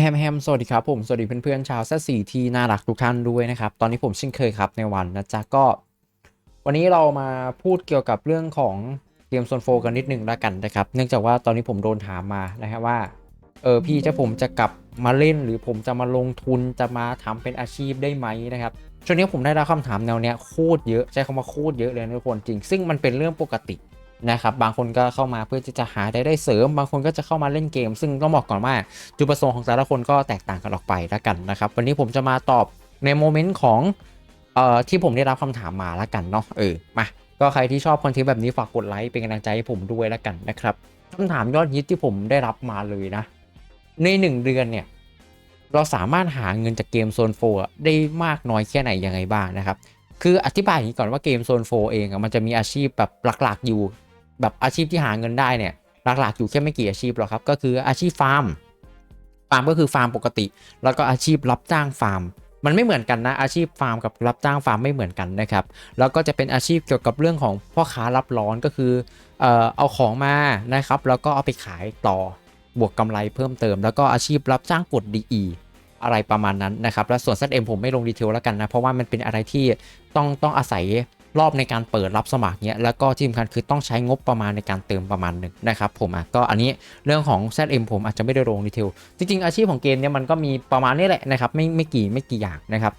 แฮมแฮมสวัสดีครับผม สวัสดีเพื่อนๆชาวแซสี่ที่น่ารักทุกท่านด้วยนะครับ ตอนนี้ผมเช่นเคยครับในวันนะจ๊ะก็ วันนี้เรามาพูดเกี่ยวกับเรื่องของเกมโซนโฟกันนิดนึงแล้วกันนะครับ เนื่องจากว่าตอนนี้ผมโดนถามมานะครับว่าเออพี่จะผมจะกลับมาเล่น หรือผมจะมาลงทุนจะมาทำเป็นอาชีพได้ไหมนะครับช่วงนี้ผมได้รับคำถามแนวเนี้ยโคตรเยอะใช้คำว่าโคตรเยอะเลยนะทุกคนจริง ซึ่งมันเป็นเรื่องปกติ นะครับบางคนก็เข้ามาเพื่อที่จะหารายได้เสริม บางคนก็จะเข้ามาเล่นเกม ซึ่งต้องบอกก่อนว่าจุดประสงค์ของแต่ละคนก็แตกต่างกันออกไปแล้วกันนะครับ วันนี้ผมจะมาตอบในโมเมนต์ของเอ่อที่ผมได้รับคำถามมาแล้วกันเนาะเออมาก็ใครที่ชอบคอนเทนต์แบบนี้ฝากกดไลค์เป็นกำลังใจให้ผมด้วยแล้วกันนะครับคำถามยอดฮิตที่ผมได้รับมาเลยนะ ใน 1 เดือนเนี่ยเราสามารถหาเงินจากเกมโซนโฟได้มากน้อยแค่ไหนยังไงบ้างนะครับ คืออธิบายอย่างนี้ก่อนว่าเกมโซนโฟเองมันจะมีอาชีพแบบหลักๆอยู่ แบบอาชีพที่หาเงินได้เนี่ยหลักๆอยู่แค่ไม่กี่อาชีพหรอกครับ ก็คืออาชีพฟาร์มฟาร์มก็คือฟาร์มปกติ แล้วก็อาชีพรับจ้างฟาร์ม มันไม่เหมือนกันนะอาชีพฟาร์มกับรับจ้างฟาร์มไม่เหมือนกันนะครับแล้วก็จะเป็นอาชีพเกี่ยวกับเรื่องของพ่อค้ารับร้อนก็คือเอ่อเอาของมานะครับ แล้วก็เอาไปขายต่อบวกกำไรเพิ่มเติม แล้วก็อาชีพรับจ้างกด DE อะไรประมาณนั้นนะครับ แล้วส่วน ZM ผมไม่ลงดีเทลแล้วกันนะ เพราะว่ามันเป็นอะไรที่ต้องต้องอาศัย รอบในการเปิดรับสมัครเนี้ยแล้วก็ที่สำคัญคือต้องใช้งบประมาณในการเติมประมาณหนึ่งนะครับผมอะก็อันนี้เรื่องของ ZM ผมอาจจะไม่ได้ลงดีเทลจริงๆ อาชีพของเกมเนี้ยมันก็มีประมาณนี้แหละนะครับไม่ไม่กี่ไม่กี่อย่างนะครับ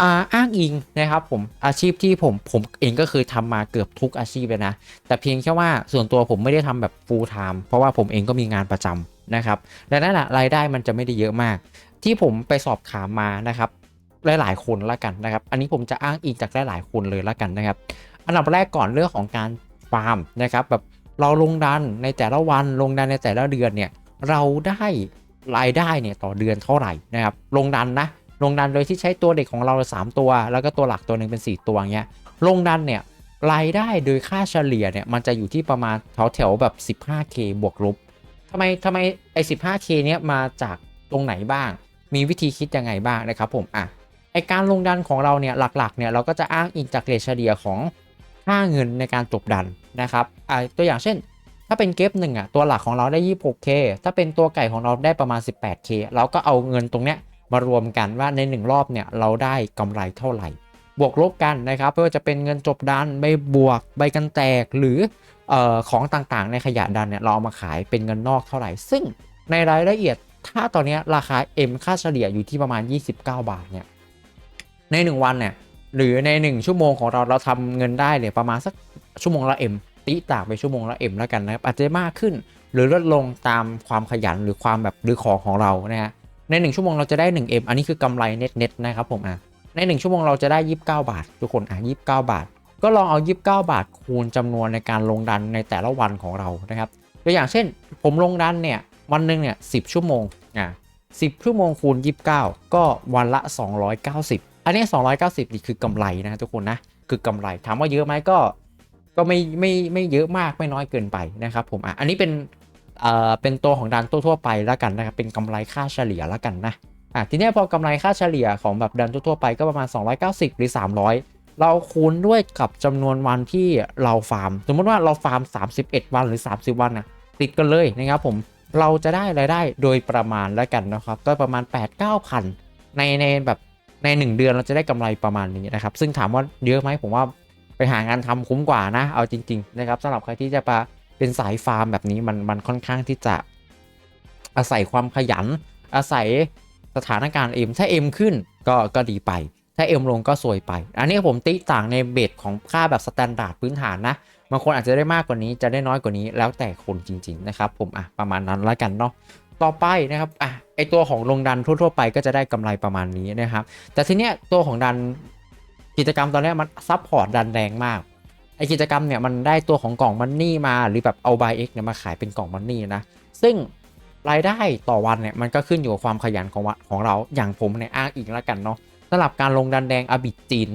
อ่าอ้างอิงนะครับผมอาชีพที่ผมผมเองก็เคยทำมาเกือบทุกอาชีพเลยนะ แต่เพียงแค่ว่าส่วนตัวผมไม่ได้ทำแบบ full time เพราะว่าผมเองก็มีงานประจำนะครับและนั่นแหละรายได้มันจะไม่ได้เยอะมาก ที่ผมไปสอบถามมานะครับ หลายๆคนละกันนะครับ อันนี้ผมจะอ้างอิงจากหลายๆคนเลยละกันนะครับ อันดับแรกก่อนเรื่องของการฟาร์มนะครับแบบเราลงดันในแต่ละวันลงดันในแต่ละเดือนเนี่ยเราได้รายได้เนี่ยต่อเดือนเท่าไหร่นะครับลงดันนะลงดันโดยที่ใช้ตัวเด็กของเรา 3 ตัว แล้วก็ตัวหลักตัวหนึ่งเป็น 4 ตัวเงี้ยลงดันเนี่ยรายได้โดยค่าเฉลี่ยเนี่ยมันจะอยู่ที่ประมาณแถวแถวแบบ 15k บวกลบทำไมทำไมไอ้ 15k เนี้ยมาจากตรงไหนบ้าง มีวิธีคิดยังไงบ้างนะครับผมอะ ไอการลงดันของเราเนี่ยหลักๆเนี่ยเราก็จะอ้างอิงจากเรทเฉลี่ยของค่าเงินในการจบดันนะครับอ่าตัวอย่างเช่น ถ้าเป็นเก็บหนึ่งอะตัวหลักของเราได้ 26k ถ้าเป็นตัวไก่ของเราได้ประมาณ 18k เราก็เอาเงินตรงเนี้ยมารวมกันว่าใน 1 รอบเนี่ยเราได้กำไรเท่าไหร่ บวกลบกันนะครับเพื่อจะเป็นเงินจบดันใบบวกใบกันแตกหรือออของต่างๆ ในขยะดันเนี่ยเราเอามาขายเป็นเงินนอกเท่าไหร่ ซึ่งในรายละเอียดถ้าตอนนี้ราคา M ค่าเฉลี่ยอยู่ที่ประมาณ 29 บาทเนี่ย ใน 1 วันเนี่ยหรือใน 1 ชั่วโมงของเราเราทำเงินได้เนี่ยประมาณสักชั่วโมงละเอ็มตีตากไปชั่วโมงละเอ็มแล้วกันนะครับอาจจะมากขึ้น หรือลดลงตามความขยันหรือความแบบหรือของของเรานะฮะใน1ชั่วโมงเราจะได้ 1M อันนี้คือกำไรเน็ตเน็ตนะครับผมอะใน 1 ชั่วโมงเราจะได้ 29 บาท ทุกคนอะ29 บาท ก็ลองเอา 29 บาทคูณจำนวนในการลงดันในแต่ละวันของเรานะครับตัวอย่างเช่น ผมลงดันเนี่ยวันหนึ่งเนี่ย10 ชั่วโมงอะ10 ชั่วโมงคูณ 29 ก็วันละ 290 อันนี้ 290นี่คือกำไรนะทุกคนนะ คือกำไรถามว่าเยอะไหมก็ ก็ไม่ไม่ไม่เยอะมากไม่น้อยเกินไปนะครับผมอะอันนี้เป็นเอ่อเป็นตัวของดันทั่วๆไปแล้วกันนะครับเป็นกำไรค่าเฉลี่ยแล้วกันนะอะทีนี้พอกำไรค่าเฉลี่ยของแบบดันทั่วๆไปก็ประมาณ 290 หรือ 300 เราคูณด้วยกับจำนวนวันที่เราฟาร์ม สมมติว่าเราฟาร์ม 31 วันหรือ 30 วันนะติดกันเลยนะครับผมเราจะได้รายได้โดยประมาณแล้วกันนะครับ ก็ประมาณ 8-9พันในในแบบ ใน 1 เดือนเราจะได้กำไรประมาณนี้นะครับ ซึ่งถามว่าเยอะไหมผมว่าไปหางานทำคุ้มกว่านะ เอาจริง ๆ นะครับสำหรับใครที่จะมาเป็นสายฟาร์มแบบนี้มันมันค่อนข้างที่จะอาศัยความขยัน อาศัยสถานการณ์ M ถ้า M ขึ้นก็ก็ดีไป ถ้า M ลงก็สวยไป อันนี้ผมติต่างในเบสของค่าแบบสแตนดาร์ดพื้นฐานนะบางคนอาจจะได้มากกว่านี้จะได้น้อยกว่านี้แล้วแต่คนจริง ๆ นะครับ ผมอะประมาณนั้นล้วกันเนาะ ต่อไปนะครับอะไอตัวของลงดันทั่วๆไปก็จะได้กำไรประมาณนี้นะครับ แต่ทีเนี้ยตัวของดันกิจกรรมตอนเนี้มันซับพอร์ตดันแรงมากไอกิจกรรมเนี่ยมันได้ตัวของกล่องมันนี่มาหรือแบบเอา buy x เนี่ยมาขายเป็นกล่องมันนี่นะซึ่งรายได้ต่อวันเนี่ยมันก็ขึ้นอยู่กับความขยันของวะของเราอย่างผมเนี่ยอ้างอิงแล้วกันเนาะสำหรับการลงดันแดงอบิดจีน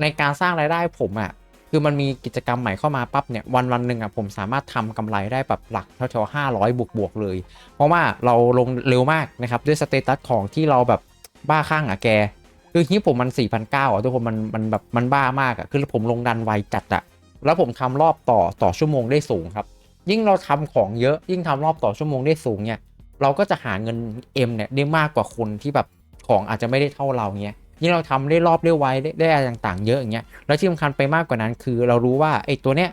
ในการสร้างรายได้ผมอะ่ะ คือมันมีกิจกรรมใหม่เข้ามาปั๊บเนี่ยวันวันหนึ่งอะผมสามารถทำกำไรได้แบบหลักแถวๆห้าร้อยบวกๆเลย เพราะว่าเราลงเร็วมากนะครับด้วยสเตตัสของที่เราแบบบ้าข้างอะแก คือที่ผมมัน4 0 0อะทุกคนมันมันแบบมันบ้ามากอะคือผมลงดันไวจัดอะแล้วผมทำรอบต่อต่อชั่วโมงได้สูงครับ ยิ่งเราทำของเยอะยิ่งทำรอบต่อชั่วโมงได้สูงเนี่ยเราก็จะหาเงิน M เนี่ยได้มากกว่าคนที่แบบของอาจจะไม่ได้เท่าเราเงี้ย ยิ่งเราทำได้รอบได้ไวได้ได้อะไรต่างๆ เยอะอย่างเงี้ยแล้วที่สำคัญไปมากกว่านั้น คือเรารู้ว่าไอ้ตัวเนี้ย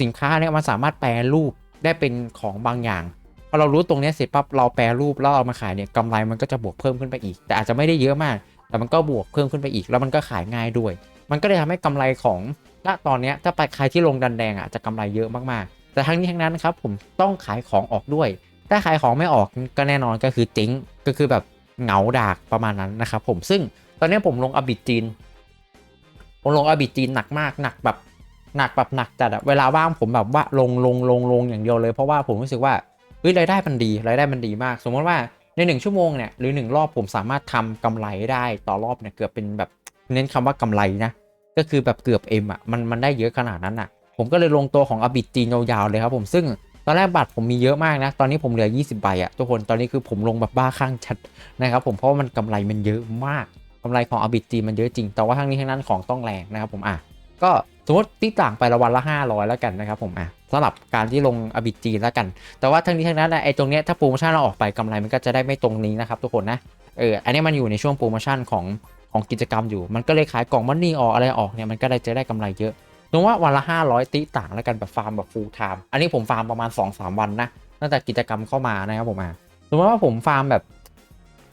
สินค้าเนี่ยมันสามารถแปลรูปได้เป็นของบางอย่างพอเรารู้ตรงเนี้ยเสร็จปั๊บเราแปลรูปแล้วเอามาขายเนี่ยกำไรมันก็จะบวกเพิ่มขึ้นไปอีก แต่อาจจะไม่ได้เยอะมาก แต่มันก็บวกเพิ่มขึ้นไปอีก แล้วมันก็ขายง่ายด้วย มันก็เลยทำให้กำไรของณตอนเนี้ยถ้าไปใครที่ลงดันแดงอะจะกำไรเยอะมากๆ แต่ทั้งนี้ทั้งนั้นครับผมต้องขายของออกด้วย ถ้าขายของไม่ออกก็แน่นอนก็คือเจ๊งก็คือแบบเหงาดากประมาณนั้นนะครับผมซึ่ง ตอนนี้ผมลงอบิจีน ผมลงอบิจีนหนักมากหนักแบบหนักแบบหนักจัดอะเวลาว่างผมแบบว่าลงลงลงลงอย่างเดียวเลยเพราะว่าผมรู้สึกว่าเฮ้ยรายได้มันดีรายได้มันดีมาก สมมติว่าในหนึ่งชั่วโมงเนี่ยหรือหนึ่งรอบผมสามารถทำกำไรได้ต่อรอบเนี่ยเกือบเป็นแบบเน้นคำว่ากำไรนะก็คือแบบเกือบเอ็มอะมันมันได้เยอะขนาดนั้นอะ ผมก็เลยลงตัวของอบิจีนยาวๆเลยครับผมซึ่งตอนแรกบัตรผมมีเยอะมากนะ ตอนนี้ผมเหลือ 20 ใบอะทุกคน ตอนนี้คือผมลงแบบบ้าข้างชัดนะครับผม เพราะว่ามันกำไรมันเยอะมาก กำไรของอบิดจีมันเยอะจริง แต่ว่าทั้งนี้ทั้งนั้นของต้องแรงนะครับผมอะก็สมมติที่ต่างไปละวันละ 500 แล้วกันนะครับผมอะสำหรับการที่ลงอบิดจีแล้วกัน แต่ว่าทั้งนี้ทั้งนั้นนะไอ้ตรงเนี้ยถ้าโปรโมชั่นเราออกไปกำไรมันก็จะได้ไม่ตรงนี้นะครับทุกคนนะเอออันนี้มันอยู่ในช่วงโปรโมชั่นของของกิจกรรมอยู่ มันก็เลยขายกล่องมันนี่ออกอะไรออกเนี่ยมันก็ได้จะได้กำไรเยอะนึกว่าวันละ 500 ติต่างแล้วกันแบบฟาร์มแบบ full time อันนี้ผมฟาร์มประมาณ 2-3 วันนะตั้งแต่กิจกรรมเข้ามานะครับผมอะสมมติว่าผมฟาร์มแบบ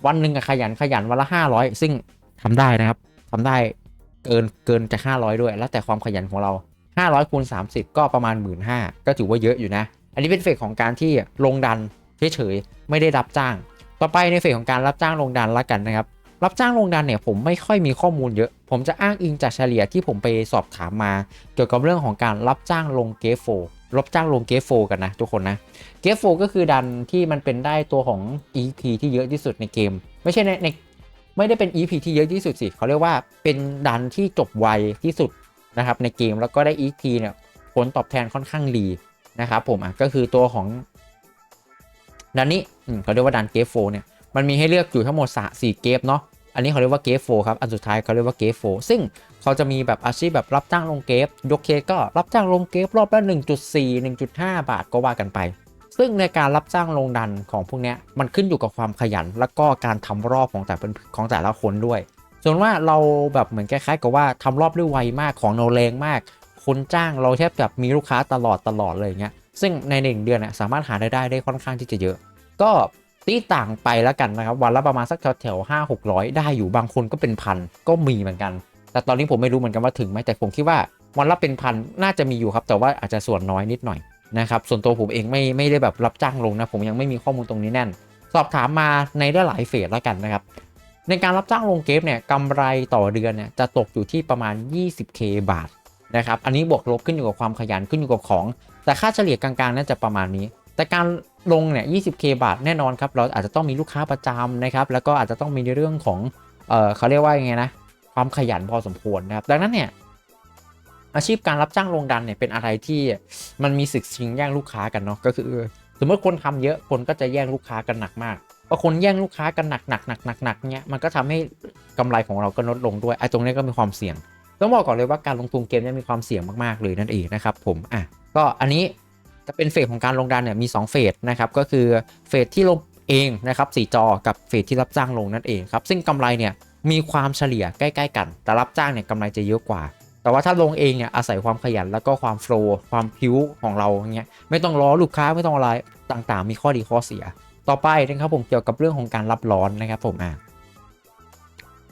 วันหนึ่งอะขยันขยันวันละ 500 ซึ่ง ทำได้นะครับทำได้เกินเกินจาก500 ด้วย แล้วแต่ความขยันของเรา 500คูณ30 ก็ประมาณ 1 5ื่นก็ถือว่าเยอะอยู่นะ อันนี้เป็นเฟสของการที่ลงดันเฉยๆไม่ได้รับจ้าง ต่อไปในเฟสของการรับจ้างลงดันละกันนะครับรับจ้างลงดันเนี่ยผมไม่ค่อยมีข้อมูลเยอะ ผมจะอ้างอิงจากเฉลี่ยที่ผมไปสอบถามมา เกี่ยวกับเรื่องของการรับจ้างลงเกฟโฟรับจ้างลงเกฟโฟกันนะทุกคนนะเกฟโฟก็คือดันที่มันเป็นได้ตัวของ EP ที่เยอะที่สุดในเกม ไม่ใช่ในใน ไม่ได้เป็น EP ที่เยอะที่สุดสิเขาเรียกว่าเป็นดันที่จบไวที่สุดนะครับในเกมแล้วก็ได้ EP เนี่ยผลตอบแทนค่อนข้างดีนะครับผมอะก็คือตัวของดันนี้เขาเรียกว่าดันเกฟโฟเนี่ยมันมีให้เลือกอยู่ทั้งหมด4เกฟเนาะอันนี้เขาเรียกว่าเกฟโฟครับอันสุดท้ายเขาเรียกว่าเกฟโฟซึ่งเขาจะมีแบบอาชีพแบบรับจ้างลงเกฟยกเคสก็รับจ้างลงเกฟรอบละ1.4 1.5 บาทก็ว่ากันไป ซึ่งในการรับจ้างลงดันของพวกนี้มันขึ้นอยู่กับความขยัน แล้วก็การทำรอบของแต่เป็นของแต่ละคนด้วยส่วนว่าเราแบบเหมือนคล้ายๆกับว่าทำรอบด้ไวมากของเราแรงมาก คนจ้างเราแทบแบบมีลูกค้าตลอดตลอดเลยอย่างเงี้ยซึ่งในหนึ่งเดือนน่ะสามารถหารายได้ได้ค่อนข้างที่จะเยอะ ก็ตีต่างไปแล้วกันนะครับ วันละประมาณสักแถวแถวห้าหกร้อยได้อยู่บางคนก็เป็นพันก็มีเหมือนกัน แต่ตอนนี้ผมไม่รู้เหมือนกันว่าถึงไหมแต่ผมคิดว่าวันละเป็นพันน่าจะมีอยู่ครับ แต่ว่าอาจจะส่วนน้อยนิดหน่อย นะครับส่วนตัวผมเองไม่ไม่ได้แบบรับจ้างลงนะผมยังไม่มีข้อมูลตรงนี้แน่น สอบถามมาในได้หลายเฟสแล้วกันนะครับในการรับจ้างลงเกมเนี่ยกำไรต่อเดือนเนี่ยจะตกอยู่ที่ประมาณ 20k บาทนะครับอันนี้บวกลบขึ้นอยู่กับความขยันขึ้นอยู่กับของ แต่ค่าเฉลี่ยกลางๆน่าจะประมาณนี้ แต่การลงเนี่ย 20k บาทแน่นอนครับเราอาจจะต้องมีลูกค้าประจำนะครับแล้วก็อาจจะต้องมีในเรื่องของเออเขาเรียกว่ายังไงนะความขยันพอสมควรนะครับดังนั้นเนี่ย อาชีพการรับจ้างลงดันเนี่ยเป็นอะไรที่มันมีศึกชิงแย่งลูกค้ากันเนาะก็คือ สมมติคนทำเยอะคนก็จะแย่งลูกค้ากันหนักมากพอคนแย่งลูกค้ากันหนักหนักหนักหนักหนักเนี้ยมันก็ทำให้กำไรของเราก็ลดลงด้วยไอ้ตรงนี้ก็มีความเสี่ยง ต้องบอกก่อนเลยว่าการลงทุนเกมเนี่ยมีความเสี่ยงมากๆเลยนั่นเองนะครับผมอะก็อันนี้จะเป็นเฟสของการลงดันเนี่ยมี 2 เฟสนะครับก็คือเฟสที่ลงเองนะครับสีจอกับเฟสที่รับจ้างลงนั่นเองครับซึ่งกำไรเนี่ยมีความเฉลี่ยใกล้ ๆ กัน แต่รับจ้างเนี่ยกำไรจะเยอะกว่า แต่ว่าถ้าลงเองเนี่ยอาศัยความขยันแล้วก็ความโฟล์ความพิ้วของเราเงี้ยไม่ต้องรอลูกค้าไม่ต้องอะไรต่างๆ มีข้อดีข้อเสีย ต่อไปนะครับผมเกี่ยวกับเรื่องของการรับร้อนนะครับผมอะ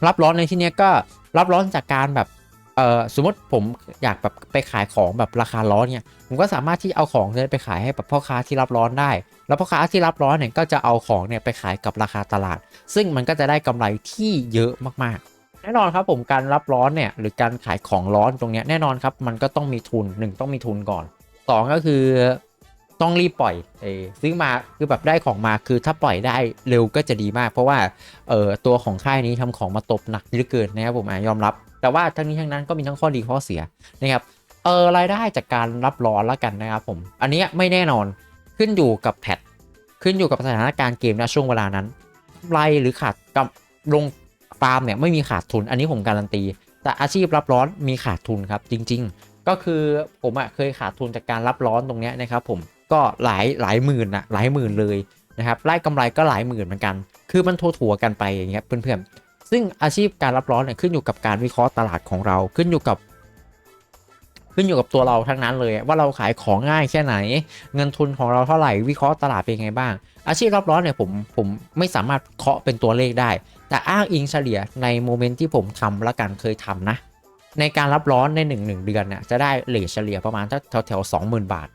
รับร้อนในที่นี้ก็รับร้อนจากการแบบเออสมมติผมอยากแบบไปขายของแบบราคาร้อนเนี่ยผมก็สามารถที่เอาของเนี่ยไปขายให้แบบพ่อค้าที่รับร้อนได้ แล้วพ่อค้าที่รับร้อนเนี่ยก็จะเอาของเนี่ยไปขายกับราคาตลาด ซึ่งมันก็จะได้กำไรที่เยอะมากๆ แน่นอนครับผมการรับร้อนเนี่ยหรือการขายของร้อนตรงนี้แน่นอนครับมันก็ต้องมีทุนหนึ่งต้องมีทุนก่อนสองก็คือต้องรีบปล่อยเอซื้อมาคือแบบได้ของมาคือถ้าปล่อยได้เร็วก็จะดีมาก เพราะว่าเออตัวของค่ายนี้ทำของมาตบหนักเหลือเกินนะครับผมอยอมรับ แต่ว่าทั้งนี้ทั้งนั้นก็มีทั้งข้อดีข้อเสียนะครับเออรายได้จากการรับร้อนแล้วกันนะครับผม อันนี้ไม่แน่นอนขึ้นอยู่กับแพทขึ้นอยู่กับสถานการณ์เกมนช่วงเวลานั้นกำไรหรือขาดกับลง ฟาร์มเนี่ยไม่มีขาดทุน อันนี้ผมการันตี แต่อาชีพรับร้อนมีขาดทุนครับจริง ๆ ก็คือผมอะเคยขาดทุนจากการรับร้อนตรงเนี้ยนะครับผมก็หลายหลายหมื่นนะหลายหมื่นเลยนะครับไล่กำไรก็หลายหมื่นเหมือนกัน คือมันทั่วๆกันไปอย่างเงี้ยเพื่อนๆ ซึ่งอาชีพการรับร้อนเนี่ยขึ้นอยู่กับการวิเคราะห์ตลาดของเราขึ้นอยู่กับ ขึ้นอยู่กับตัวเราทั้งนั้นเลยว่าเราขายของง่ายแค่ไหน เงินทุนของเราเท่าไหร่วิเคราะห์ตลาดเป็นยังไงบ้าง อาชีพรับร้อนเนี่ยผมผมไม่สามารถเคาะเป็นตัวเลขได้ แต่อ้างอิงเฉลี่ยในโมเมนต์ที่ผมทำและกันเคยทำนะ ในการรับร้อนใน1นหนึ่งเดือนเนี่ยจะได้เหลทเฉลี่ยประมาณแถวแถวๆสองหมื่นบาท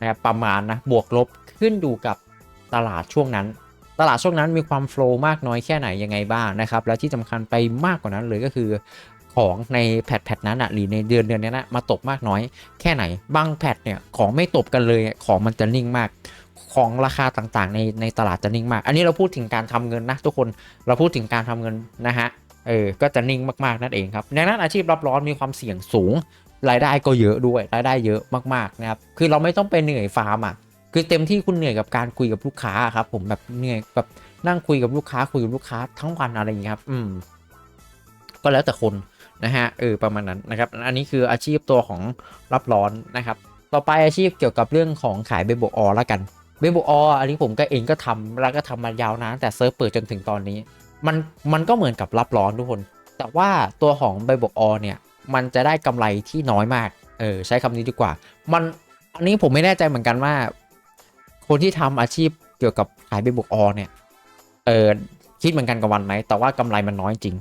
นะครับประมาณนะบวกลบขึ้นอยู่กับตลาดช่วงนั้น ตลาดช่วงนั้นมีความโฟล์มากน้อยแค่ไหนยังไงบ้างนะครับและที่สำคัญไปมากกว่านั้นเลยก็คือของในแพทแพทนั้นอะหรือในเดือนเดือนนี้นะมาตกมากน้อยแค่ไหนบางแพทเนี่ยของไม่ตกกันเลยของมันจะนิ่งมาก ของราคาต่างๆ ในในตลาดจะนิ่งมาก อันนี้เราพูดถึงการทำเงินนะทุกคนเราพูดถึงการทำเงินนะฮะเออก็จะนิ่งมากๆนั่นเองครับดังนั้นอาชีพรับร้อนมีความเสี่ยงสูงรายได้ก็เยอะด้วยรายได้เยอะมากๆนะครับคือเราไม่ต้องไปเหนื่อยฟาร์มอะคือเต็มที่คุณเหนื่อยกับการคุยกับลูกค้าครับผมแบบเหนื่อยแบบนั่งคุยกับลูกค้าคุยกับลูกค้าทั้งวันอะไรอย่างเงี้ครับอืมก็แล้วแต่คนนะฮะเออประมาณนั้นนะครับ อันนี้คืออาชีพตัวของรับร้อนนะครับ ต่อไปอาชีพเกี่ยวกับเรื่องของขายเบโบออแล้วกัน เบโบอออันนี้ผมก็เองก็ทำแล้วก็ทำมายาวนานแต่เซิร์ฟเปิดจนถึงตอนนี้ มันมันก็เหมือนกับรับร้อนทุกคน แต่ว่าตัวของเบบออเนี่ย มันจะได้กำไรที่น้อยมาก เออใช้คำนี้ดีกว่า มันอันนี้ผมไม่แน่ใจเหมือนกันว่า คนที่ทำอาชีพเกี่ยวกับขายเบบุกออเนี่ย เออคิดเหมือนกันกับวันไหมแต่ว่ากำไรมันน้อยจริง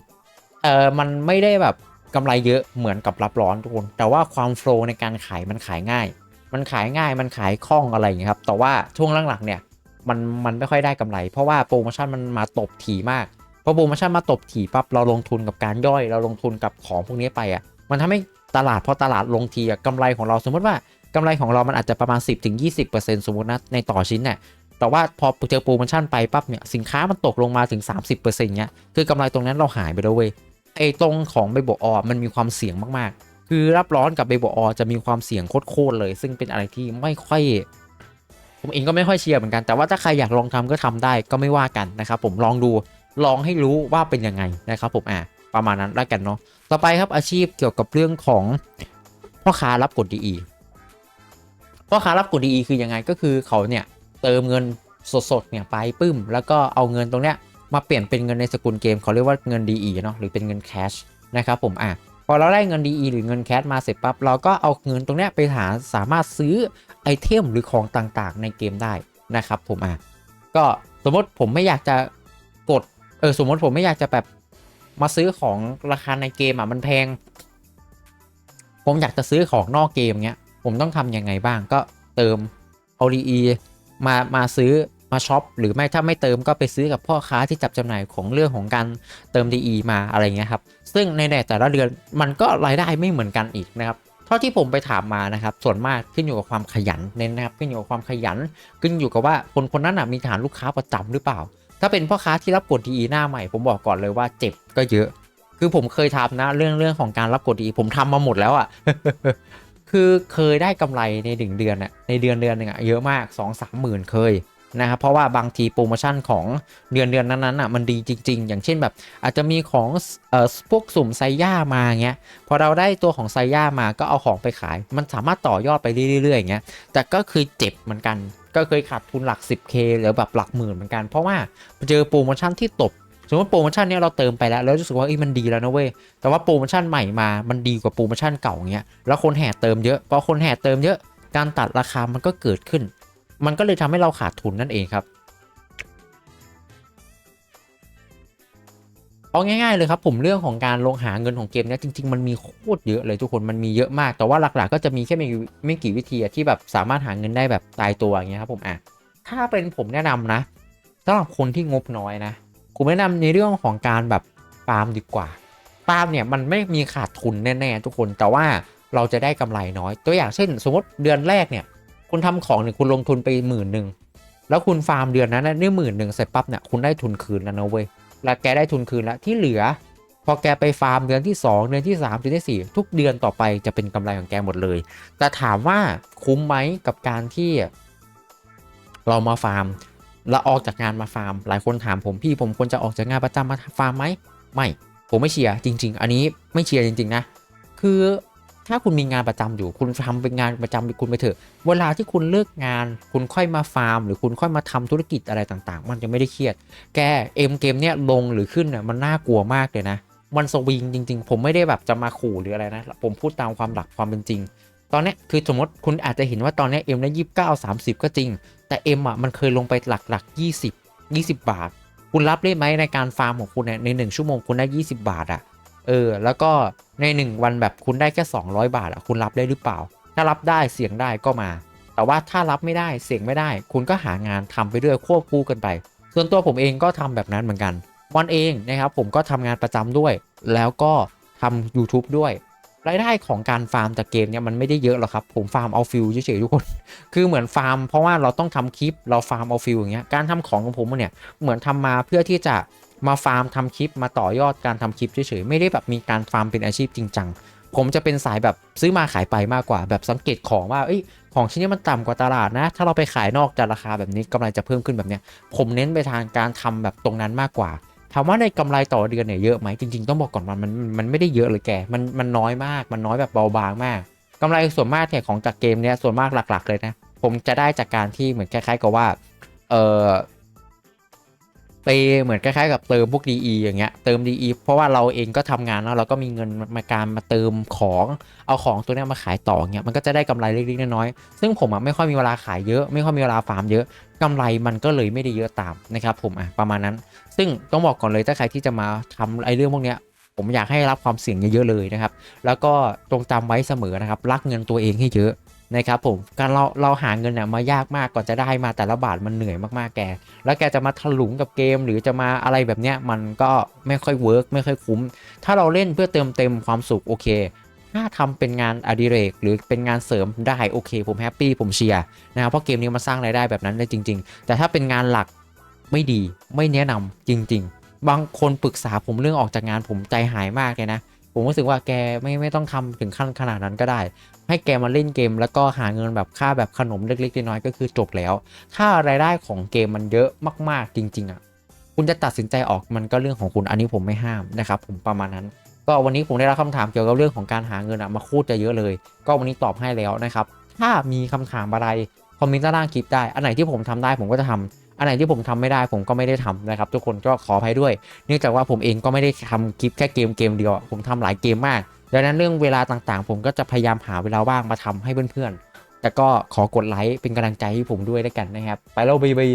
เออมันไม่ได้แบบกำไรเยอะเหมือนกับรับร้อนทุกคน แต่ว่าความโฟล์ในการขายมันขายง่าย มันขายง่ายมันขายคล่องอะไรอย่างเงี้ยครับ แต่ว่าช่วงหลังๆเนี่ยมันมันไม่ค่อยได้กำไร เพราะว่าโปรโมชั่นมันมาตบถี่มากพอโปรโมชั่นมาตบถี่ปั๊บเราลงทุนกับการย่อย เราลงทุนกับของพวกนี้ไปอะมันทำให้ตลาดพอตลาดลงทีอะกำไรของเราสมมติว่ากำไรของเรามันอาจจะประมาณ 10-20%สมมตินะในต่อชิ้นเนี่ยแต่ว่าพอเจอโปรโมชั่นไปปั๊บเนี่ยสินค้ามันตกลงมาถึง 30%เนี้ยคือกำไรตรงนั้นเราหายไปแล้วเว้ยไอ้ตรงของเบโบออมันมีความเสี่ยงมากๆ คือรับร้อนกับเบโบออจะมีความเสี่ยงโคตรเลย ซึ่งเป็นอะไรที่ไม่ค่อย ผมเองก็ไม่ค่อยเชียร์เหมือนกันแต่ว่าถ้าใครอยากลองทำก็ทำได้ก็ไม่ว่ากันนะครับผมลองดูลองให้รู้ว่าเป็นยังไงนะครับผมอะประมาณนั้นแล้วกันเนาะต่อไปครับอาชีพเกี่ยวกับเรื่องของพ่อค้ารับกดดีอีพ่อค้ารับกดดีคือยังไงก็คือเขาเนี่ยเติมเงินสดๆเนี่ยไปปึ้ม แล้วก็เอาเงินตรงเนี้ยมาเปลี่ยนเป็นเงินในสกุลเกมเขาเรียกว่าเงิน DE เนาะหรือเป็นเงินแคชนะครับผมอะ พอเราได้เงิน DE หรือเงินแคชมาเสร็จปั๊บเราก็เอาเงินตรงเนี้ยไปหาสามารถซื้อไอเทมหรือของต่างๆ ในเกมได้นะครับผมอะก็สมมติผมไม่อยากจะกดเออสมมติผมไม่อยากจะแบบมาซื้อของราคาในเกมอะมันแพง ผมอยากจะซื้อของนอกเกมเงี้ยผมต้องทำยังไงบ้างก็เติม ODE มามาซื้อ มาช็อปหรือไม่ถ้าไม่เติมก็ไปซื้อกับพ่อค้าที่จับจำหน่ายของเรื่องของการเติม DE มาอะไรเงี้ยครับซึ่งในแต่ละเดือนมันก็รายได้ไม่เหมือนกันอีกนะครับเท่าที่ผมไปถามมานะครับ ส่วนมากขึ้นอยู่กับความขยันเน้นนะครับขึ้นอยู่กับความขยัน ขึ้นอยู่กับว่าคนคนนั้นนะมีฐานลูกค้าประจำหรือเปล่า ถ้าเป็นพ่อค้าที่รับกดดีหน้าใหม่ ผมบอกก่อนเลยว่าเจ็บก็เยอะ คือผมเคยทำนะเรื่องเรื่องของการรับกดดีผมทำมาหมดแล้วอะ่ะคือเคยได้กำไรในหนึ่งเดือนอะในเดือนเดือนหนึ่งอะเยอะมาก2องสามหมื่นเคย นะครับเพราะว่าบางทีโปรโมชั่นของเดือนเดือนนั้นๆอะมันดีจริง ๆ อย่างเช่นแบบ อาจจะมีของเอ่อพวกสุ่มไซย่ามาเงี้ยพอเราได้ตัวของไซย่ามาก็เอาของไปขาย มันสามารถต่อยอดไปเรื่อยๆอย่างเงี้ยแต่ก็คือเจ็บเหมือนกัน ก็เคยขาดทุนหลัก 10k หรือแบบหลักหมื่นเหมือนกัน เพราะว่าเจอโปรโมชั่นที่ตบสมมติโปรโมชั่นเนี้ยเราเติมไปแล้วแล้วรู้สึกว่าเอ้ยมันดีแล้วนะเว้ยแต่ว่าโปรโมชั่นใหม่มามันดีกว่าโปรโมชั่นเก่าเงี้ยแล้วคนแห่เติมเยอะพอคนแห่เติมเยอะการตัดราคามันก็เกิดขึ้น มันก็เลยทำให้เราขาดทุนนั่นเองครับ เอาง่ายๆเลยครับผมเรื่องของการลงหาเงินของเกมเนี้ยจริง ๆ มันมีโคตรเยอะเลยทุกคนมันมีเยอะมาก แต่ว่าหลักๆ ก็จะมีแค่ไม่กี่ไม่กี่วิธีที่แบบสามารถหาเงินได้แบบตายตัวอย่างเงี้ยครับผมอะถ้าเป็นผมแนะนำนะสำหรับคนที่งบน้อยนะผมแนะนำในเรื่องของการแบบฟาร์มดีกว่าฟาร์มเนี่ยมันไม่มีขาดทุนแน่ๆทุกคนแต่ว่าเราจะได้กำไรน้อย ตัวอย่างเช่น สมมติเดือนแรกเนี่ย คุณทำของเนี่ยคุณลงทุนไปหมื่นหนึ่งแล้วคุณฟาร์มเดือนนั้นนี่หมื่นหนึ่งเสร็จปั๊บเนี่ยคุณได้ทุนคืนแล้วนะเว้ยแล้วแกได้ทุนคืนแล้วที่เหลือ พอแกไปฟาร์มเดือนที่ 2 เดือนที่ 3 เดือนที่ 4 ทุกเดือนต่อไปจะเป็นกำไรของแกหมดเลย แต่ถามว่าคุ้มไหมกับการที่เรามาฟาร์มแล้วออกจากงานมาฟาร์ม หลายคนถามผมพี่ผมควรจะออกจากงานประจำมาฟาร์มไหมไม่ ผมไม่เชียร์จริง ๆ อันนี้ไม่เชียร์จริง ๆ นะ คือ ถ้าคุณมีงานประจำอยู่ คุณทำเป็นงานประจำคุณไปเถอะ เวลาที่คุณเลิกงาน คุณค่อยมาฟาร์ม หรือคุณค่อยมาทำธุรกิจอะไรต่างๆ มันจะไม่ได้เครียด แกเอ็มเกมเนี้ยลงหรือขึ้นเนี่ยมันน่ากลัวมากเลยนะ มันสวิงจริง ๆ ผมไม่ได้แบบจะมาขู่หรืออะไรนะ ผมพูดตามความหลักความเป็นจริง ตอนนี้คือสมมติคุณอาจจะเห็นว่าตอนนี้เอ็มได้ยี่สิบเก้าสามสิบก็จริง แต่เอ็มอะมันเคยลงไปหลักหลักยี่สิบยี่สิบบาท คุณรับได้ไหมในการฟาร์มของคุณเนี่ยในหนึ่งชั่วโมงคุณได้ยี่สิบาทอะ เออ แล้วก็ในหนึ่งวันแบบคุณได้แค่สองร้อยบาทอะคุณรับได้หรือเปล่า ถ้ารับได้เสี่ยงได้ก็มา แต่ว่าถ้ารับไม่ได้เสี่ยงไม่ได้ คุณก็หางานทำไปเรื่อยควบคู่กันไป ส่วนตัวผมเองก็ทำแบบนั้นเหมือนกันวันเองนะครับผมก็ทำงานประจำด้วย แล้วก็ทำ YouTube ด้วยรายได้ของการฟาร์มจากเกมเนี่ยมันไม่ได้เยอะหรอกครับ ผมฟาร์มเอาฟิลเฉยๆทุกคน คือเหมือนฟาร์มเพราะว่าเราต้องทำคลิปเราฟาร์มเอาฟิลอย่างเงี้ยการทำของของผมเนี่ยเหมือนทำมาเพื่อที่จะ มาฟาร์มทำคลิปมาต่อยอดการทำคลิปเฉยๆไม่ได้แบบมีการฟาร์มเป็นอาชีพจริงจังผมจะเป็นสายแบบซื้อมาขายไปมากกว่าแบบสังเกตของว่าเอ้ยของชิ้นนี้มันต่ำกว่าตลาดนะ ถ้าเราไปขายนอกจะราคาแบบนี้กำไรจะเพิ่มขึ้นแบบเนี้ยผมเน้นไปทางการทำแบบตรงนั้นมากกว่าถามว่าในกำไรต่อเดือนเนี่ยเยอะไหมจริง ๆ ต้องบอกก่อนว่ามันมันไม่ได้เยอะเลยแกมันมันน้อยมาก มันน้อยแบบเบาบางมากกำไรส่วนมากเนี่ยของจากเกมเนี่ยส่วนมากหลัก ๆ เลยนะ ผมจะได้จากการที่เหมือนคล้ายๆกับว่าเออ ไปเหมือนคล้ายๆกับเติมพวก DE อย่างเงี้ยเติม DE เพราะว่าเราเองก็ทำงานแล้วเราก็มีเงินมาการมาเติมของเอาของตัวเนี้ยมาขายต่อเงี้ยมันก็จะได้กำไรเล็กๆน้อยๆซึ่งผมอะไม่ค่อยมีเวลาขายเยอะไม่ค่อยมีเวลาฟาร์มเยอะกำไรมันก็เลยไม่ได้เยอะตามนะครับผมอะประมาณนั้น ซึ่งต้องบอกก่อนเลยถ้าใครที่จะมาทำไอ้เรื่องพวกเนี้ยผมอยากให้รับความเสี่ยงเยอะๆเลยนะครับแล้วก็จงจำไว้เสมอนะครับรักเงินตัวเองให้เยอะ นะครับผมการเราเราหาเงินเนี่ยมายากมากก่อนจะได้มาแต่ละบาทมันเหนื่อยมากๆแก แล้วแกจะมาถลุงกับเกมหรือจะมาอะไรแบบเนี้ยมันก็ไม่ค่อยเวิร์กไม่ค่อยคุ้ม ถ้าเราเล่นเพื่อเติมเต็มความสุขโอเค ถ้าทำเป็นงานอดิเรกหรือเป็นงานเสริมได้โอเค ผมแฮปปี้ผมเชียร์นะครับเพราะเกมนี้มันสร้างรายได้แบบนั้นได้จริง ๆ แต่ถ้าเป็นงานหลักไม่ดีไม่แนะนำจริง ๆ บางคนปรึกษาผมเรื่องออกจากงานผมใจหายมากเลยนะผมรู้สึกว่าแกไม่ไม่ต้องทำถึงขั้นขนาดนั้นก็ได้ ให้แกมาเล่นเกม แล้วก็หาเงินแบบค่าแบบขนมเล็กๆน้อยๆก็คือจบแล้วถ้ารายได้ของเกมมันเยอะมากๆจริง ๆอะคุณจะตัดสินใจออกมันก็เรื่องของคุณอันนี้ผมไม่ห้ามนะครับผมประมาณนั้น ก็วันนี้ผมได้รับคำถามเกี่ยวกับเรื่องของการหาเงินอะมาคูดจะเยอะเลย ก็วันนี้ตอบให้แล้วนะครับถ้ามีคำถามอะไรคอมเมนต์ใต้ล่างคลิปได้ อันไหนที่ผมทำได้ผมก็จะทำอันไหนที่ผมทำไม่ได้ผมก็ไม่ได้ทำนะครับ ทุกคนก็ขออภัยด้วย เนื่องจากว่าผมเองก็ไม่ได้ทำคลิปแค่เกมเกมเดียว ผมทำหลายเกมมาก ดังนั้นเรื่องเวลาต่างๆ ผมก็จะพยายามหาเวลาว่างมาทำให้เพื่อนๆ แต่ก็ขอกดไลค์เป็นกำลังใจให้ผมด้วยแล้วกันนะครับ ไปแล้วบีบี